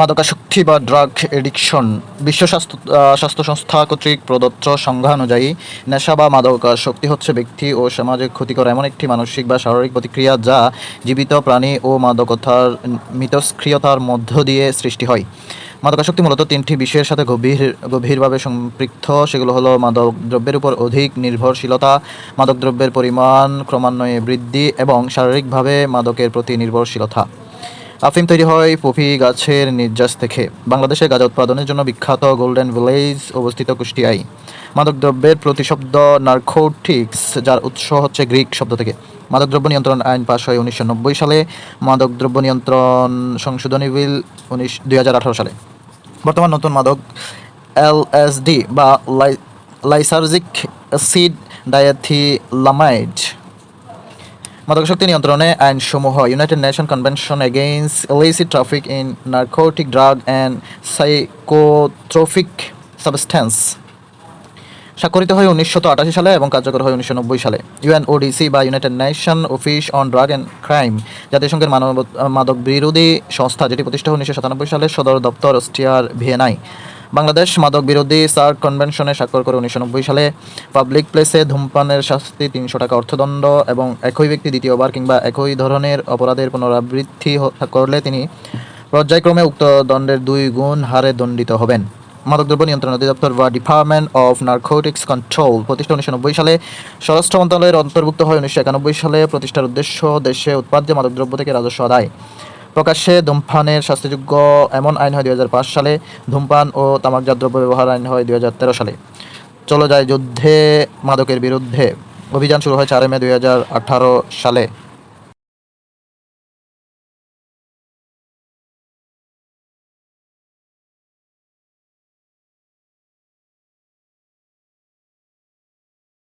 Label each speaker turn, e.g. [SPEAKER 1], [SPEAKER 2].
[SPEAKER 1] মাদকাসক্তি বা drug addiction বিশ্ব স্বাস্থ্য স্বাস্থ্য সংস্থা কর্তৃক প্রদত্ত সংজ্ঞানুযায়ী নেশা বা মাদকাসক্তি হচ্ছে ব্যক্তি ও সমাজে ক্ষতিকর এমন একটি মানসিক বা শারীরিক প্রতিক্রিয়া যা জীবিত প্রাণী ও মাদকতার মিতস্ক্রিয়তার মধ্য দিয়ে সৃষ্টি হয়। মাদকাসক্তি মূলত তিনটি বিষয়ের সাথে গভীর, গভীরভাবে সম্পৃক্ত। সেগুলো হলো মাদক দ্রব্যের উপর অধিক নির্ভরশীলতা, মাদকদ্রব্যের পরিমাণ ক্রমান্বয়ে বৃদ্ধি এবং শারীরিকভাবে মাদকের প্রতি নির্ভরশীলতা। আফিম তৈরি হয় পপি গাছের নির্যাস থেকে। বাংলাদেশে গাঁজা উৎপাদনের জন্য বিখ্যাত গোল্ডেন ভিলেজ অবস্থিত কুষ্টিয়ায়। মাদকদ্রব্যের প্রতিশব্দ নার্কোটিক্স যার উৎস হচ্ছে গ্রিক শব্দ থেকে। মাদকদ্রব্য নিয়ন্ত্রণ আইন পাশ হয় উনিশশো নব্বই সালে। মাদকদ্রব্য নিয়ন্ত্রণ সংশোধনী বিল উনিশ দুই সালে। বর্তমান নতুন মাদক এলএসডি বা লাই লাইসার্জিক অ্যাসিড ডায়াথিলামাইড মাদকাসক্তি নিয়ন্ত্রণে আইনসমূহ United Nation convention against illicit traffic in narcotic drug and psychotropic substance স্বাক্ষরিত হয় উনিশশো আটাশি সালে এবং কার্যকর হয় উনিশশো নব্বই সালে। ইউএনওডিসি বা United Nation office on drug and crime জাতিসংঘের মানব মাদক বিরোধী সংস্থা, যেটি প্রতিষ্ঠা উনিশশো সালে সদর দপ্তর অস্ট্রিয়ার ভিয়েনায়। বাংলাদেশ মাদক বিরোধী সার্ক কনভেনশনে স্বাক্ষর করে উনিশশো নব্বই সালে পাবলিক প্লেসে ধূমপানের শাস্তি, তিনশো টাকা অর্থদণ্ড এবং একই ব্যক্তি দ্বিতীয়বার কিংবা একই ধরনের অপরাধের পুনরাবৃত্তি করলে তিনি পর্যায়ক্রমে উক্ত দণ্ডের দুই গুণ হারে দণ্ডিত হবেন। মাদকদ্রব্য নিয়ন্ত্রণ অধিদপ্তর বা ডিপার্টমেন্ট অফ নার্কোটিক্স কন্ট্রোল প্রতিষ্ঠা উনিশশো নব্বই সালে স্বরাষ্ট্র মন্ত্রণালয়ের অন্তর্ভুক্ত হয়। উনিশশো একানব্বই সালে প্রতিষ্ঠার উদ্দেশ্য দেশে উৎপাদ্য মাদকদ্রব্য থেকে রাজস্ব আদায়। প্রকাশ্যে ধূমপানের শাস্তিযোগ্য এমন আইন হয় দুই হাজার পাঁচ সালে। ধূমপান ও তামাকজাত দ্রব্য ব্যবহার আইন হয় দুই হাজার তেরো সালে। চলো যায় যুদ্ধে মাদকের বিরুদ্ধে। অভিযান শুরু হয় চার মে দু হাজার আঠারো সালে।